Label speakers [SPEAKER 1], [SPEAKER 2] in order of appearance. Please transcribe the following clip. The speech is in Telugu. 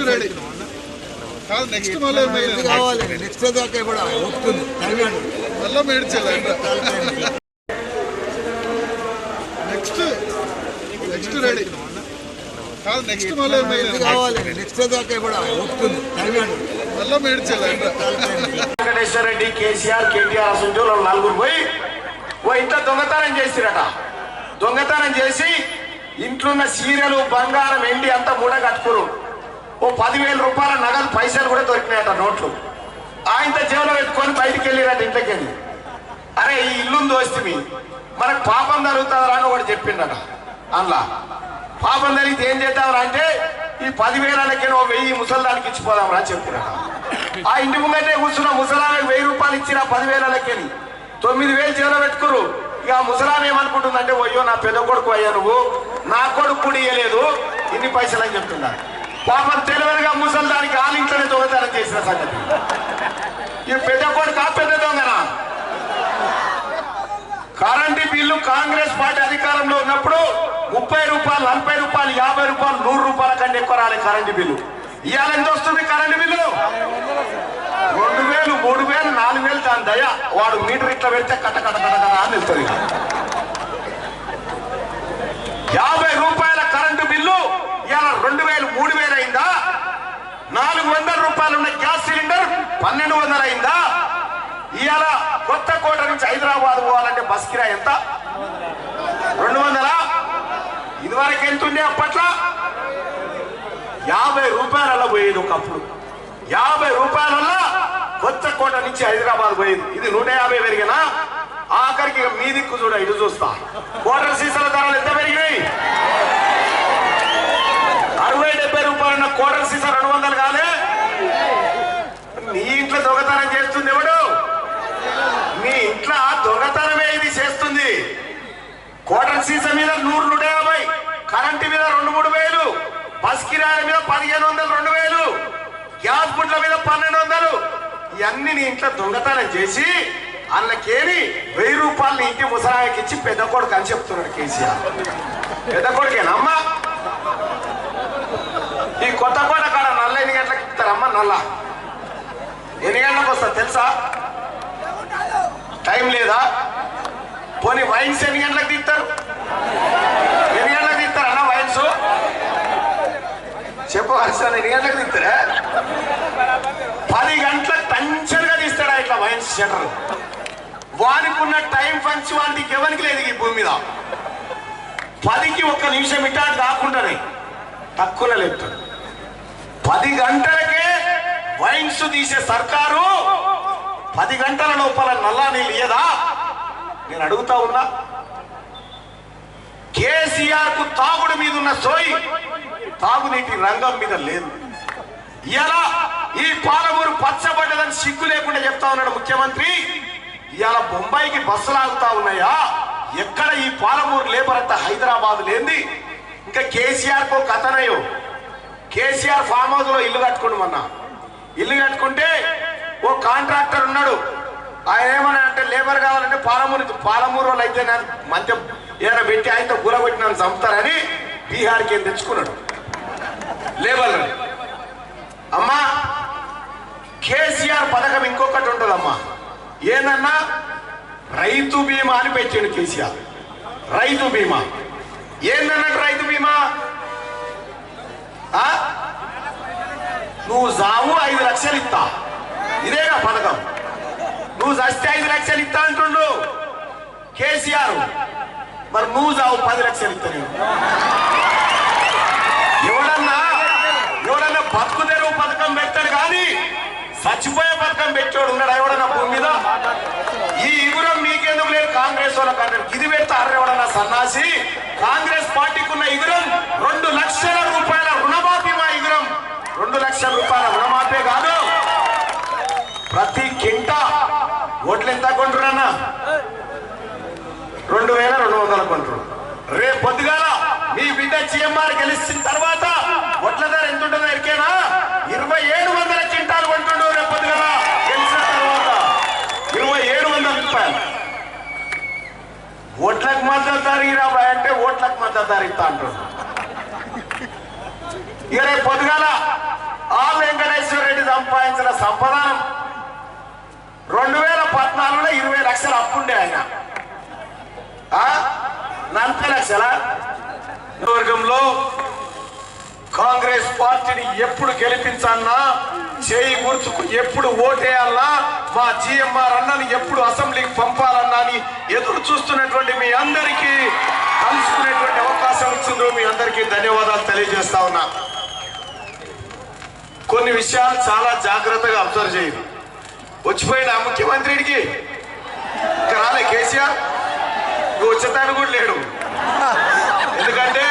[SPEAKER 1] నెక్స్ట్ రెడీ కాదు నెక్స్ట్ మళ్ళీ
[SPEAKER 2] కావాలి. నెక్స్ట్ దాకా కూడా ఒప్పుకుంది.
[SPEAKER 1] మళ్ళీ మేడ్చాలి నెక్స్ట్ నెక్స్ట్ రెడీ కాదు నెక్స్ట్ మళ్ళీ
[SPEAKER 2] కావాలి. నెక్స్ట్ దాకా కూడా ఒప్పుకుంది.
[SPEAKER 1] మళ్ళీ మేడ్చాలి
[SPEAKER 3] వెంకటేశ్వర రెడ్డి కేసీఆర్ కేటీఆర్ వాళ్ళు నలుగురు పోయి ఓ ఇంట్లో దొంగతనం చేసిరట. దొంగతనం చేసి ఇంట్లో ఉన్న సీరియలు బంగారం ఎండి అంతా మూడ కట్టుకురు ఓ పదివేల రూపాయల నగదు పైసలు కూడా దొరికినాయట నోట్లు. ఆయన జేబులో పెట్టుకొని బయటికి వెళ్ళిరట ఇంట్లోకి వెళ్ళి అరే ఈ ఇల్లు దోస్తివి మనకు పాపం జరుగుతుందా అని ఒకటి చెప్పిండట. అందులో పాపం జరిగితే ఏం చేద్దామరా అంటే ఈ పదివేలకి ఓ వెయ్యి ముసలిదానికి ఇచ్చిపోదాంరా చెప్పినట. ఆ ఇంటి ముంగటే కూర్చున్న ముసలానికి వెయ్యి రూపాయలు ఇచ్చిన పదివేలకి తొమ్మిది వేలు చేలో పెట్టుకురు. ఇక ఆ ఏమనుకుంటుందంటే అయ్యో నా పెద్ద కొడుకు అయ్యా నువ్వు. నా కొడుకు కూడా ఇయ్యలేదు. ఇన్ని పైసలు అని చెప్తున్నారు పాపం తెలివిగా ముసలి దానికి ఇంట్లోనే దొంగతనం చేసిన సంగతి. ఈ పెద్ద కొడుకు ఆ పెద్ద దొంగనా? కరెంటు బిల్లు కాంగ్రెస్ పార్టీ అధికారంలో ఉన్నప్పుడు ముప్పై రూపాయలు నలభై రూపాయలు యాభై రూపాయలు నూరు రూపాయల కంటే ఎక్కువ రాలే కరెంటు బిల్లు. ఇవాళ ఎంత వస్తుంది కరెంటు బిల్లు? రెండు వేలు మూడు వేలు నాలుగు వేలు దాని దయ. వాడు మీటర్ ఇట్లా పెడితే కట్ట కట్ట కట్ట కట అని వెళ్తుంది యాభై రూపాయల కరెంటు బిల్లు ఇవాళ రెండు వేలు మూడు వేలు అయిందా నాలుగు వందల రూపాయలు ఉన్న గ్యాస్ సిలిండర్ పన్నెండు వందలు అయిందా ఇవాళ కొత్త కోట నుంచి హైదరాబాద్ పోవాలంటే బస్ కిరా ఎంత? రెండు వందలా? ఇదివరకు ఎంత ఉండే అప్పట్లో? యాభై రూపాయల పోయేది ఒకప్పుడు. యాభై రూపాయల కొత్త కోట నుంచి హైదరాబాద్ పోయేది. ఇది నూట యాభై పెరిగినా ఆఖరికి మీ దిక్కు చూడ ఇటు చూస్తా. కోటర్ సీసాల ధరలు ఎంత పెరిగినాయి అరవై డెబ్బై రూపాయలు ఉన్న కోటర్ సీసా రెండు వందలు కాలే నీ ఇంట్లో దొంగతనం చేస్తుంది ఎవడు మీ ఇంట్లో దొంగతనమే ఇది చేస్తుంది కోటర్ సీజన్ మీద నూరు నూట యాభై కరెంటు మీద రెండు మూడు వేలు బస్ కిరాయి మీద పదిహేను వందలు రెండు వేలు గ్యాస్ బుట్ల మీద పన్నెండు వందలు. ఇవన్నీ నీ ఇంట్లో దొంగతనం చేసి అందుకేని వెయ్యి రూపాయలు నీ ఇంటి ముసలాయకి ఇచ్చి పెద్ద కొడుకు అని చెప్తున్నాడు కేసీఆర్. పెద్ద కొడుకేనమ్మా ఈ కొత్త కోట కాడ నల్ల ఎన్ని గంటలకు ఇస్తారమ్మా నల్ల? ఎన్ని గంటలకు వస్తా తెలుసా? టైం లేదా? పోనీ వైన్స్ ఎన్ని గంటలకు తీస్తారు? ఎన్ని గంటలకు తీస్తారు అన్న వైన్స్? చెప్పు అసలు ఎన్ని గంటలకు తీస్తారా? పది గంటలకు టెన్షన్గా తీస్తాడా ఇట్లా వైన్స్ సెంటర్ వానికి ఉన్న టైం ఫంక్షన్ వానికి ఎవరికి లేదు ఈ భూమి మీద. పదికి ఒక్క నిమిషం ఇటా కాకుండానే తక్కువ లేపుతాడు. పది గంటలకే వైన్స్ తీసే సర్కారు పది గంటల లోపల నల్లా నీళ్ళు ఇయ్యదా? నేను అడుగుతా ఉన్నా కేసీఆర్కు తాగుడు మీద ఉన్న సోయి తాగునీటి రంగం మీద లేదు. ఇలా ఈ పాలమూరు పచ్చబడ్డదని సిగ్గు లేకుండా చెప్తా ఉన్నాడు ముఖ్యమంత్రి. ఇవాళ బొంబాయికి బస్సులు ఆగుతా ఉన్నాయా? ఎక్కడ ఈ పాలమూరు లేబర్ అంతా హైదరాబాద్ లేంది ఇంకా కేసీఆర్ కో కథనయో. కేసీఆర్ ఫామ్ హౌస్లో ఇల్లు కట్టుకోండి మొన్న. ఇల్లు కట్టుకుంటే ఓ కాంట్రాక్టర్ ఉన్నాడు. ఆయన ఏమన్నా అంటే లేబర్ కావాలంటే పాలమూరు పాలమూరు వాళ్ళు అయితే నేను మంచి ఏదైనా పెట్టి ఆయనతో కూలగొట్టి నన్ను చంపుతారని బీహార్కి ఏం తెచ్చుకున్నాడు. లేబర్ అమ్మా కేసీఆర్ పథకం ఇంకొకటి ఉంటుందమ్మా. ఏందన్నా? రైతు బీమా అని పెట్టాడు కేసీఆర్. రైతు బీమా. ఏందన్నట్టు రైతు బీమా? ఆ? నువ్వు జాము ఐదు లక్షలు ఇస్తా ఇదేనా పథకం. నువ్వు చస్తే ఐదు లక్షలు ఇస్తా అంటుండు కేసీఆర్. మరి నువ్వు చావు పది లక్షలు ఇస్తా నేను. ఎవడన్నా ఎవడన్నా బతుకు తెరువు పథకం పెట్టాడు కానీ చచ్చిపోయే పథకం పెట్టాడు ఉన్నాడు ఎవడన్నా భూమి మీద? ఈ ఇగురం మీకెందుకు లేదు? కాంగ్రెస్ వాళ్ళకి అంటారు ఇది పెడతారు ఎవడన్నా సన్నాసి? కాంగ్రెస్ పార్టీకి ఉన్న ఇగురం రెండు లక్షల రూపాయల రుణమాఫీ మా ఇగురం. రెండు లక్షల రూపాయల రుణమాఫీ కాదు. ప్రతి కింటా ఓట్లు ఎంత కొంటున్నా రెండు వేల రెండు వందల కొంటారు రేపు పొద్దుగాల మీ బిడ్డ సీఎంఆర్ గెలిచిన తర్వాత ఒట్ల ధర ఎంత ఉంటుందో ఎరికేనా? ఇరవై ఏడు వందల చింటాలు కొంటుండు రేపు పొద్దుగాల గెలిచిన తర్వాత. ఇరవై ఏడు వందల రూపాయలు. ఓట్లకు మద్దతు ధర ఇరవై అంటే ఓట్లకు మద్దతు ధర ఇస్తా ఇక రేపు పొద్దుగాల ఆ వెంకటేశ్వర రెడ్డి సంపాదించిన సంపదానం రెండు వేల పద్నాలుగులో ఇరవై లక్షలు అప్పుండే ఆయన. నలభై లక్షల? వర్గంలో కాంగ్రెస్ పార్టీని ఎప్పుడు గెలిపించాలన్నా చేయి గుర్తుకు ఎప్పుడు ఓటేయాలన్నా మా జిఎంఆర్ అన్నని ఎప్పుడు అసెంబ్లీకి పంపాలన్నా అని ఎదురు చూస్తున్నటువంటి మీ అందరికీ కలుసుకునేటువంటి అవకాశం ఇచ్చిందో మీ అందరికీ ధన్యవాదాలు తెలియజేస్తా ఉన్నా. కొన్ని విషయాలు చాలా జాగ్రత్తగా అబ్జర్వ్ చేయండి వచ్చిపోయిన ముఖ్యమంత్రికి ఇంకా రాలే కేసీఆర్. ఇంక వచ్చేతాను కూడా లేడు. ఎందుకంటే